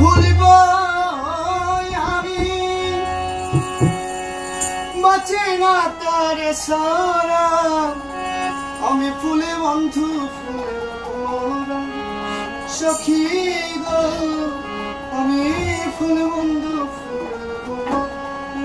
ভুলিব আমি। বাঁচে না তার সারা। আমি ফুলে বন্ধু সখী গো, আমি ফুল বন্ধু ফুল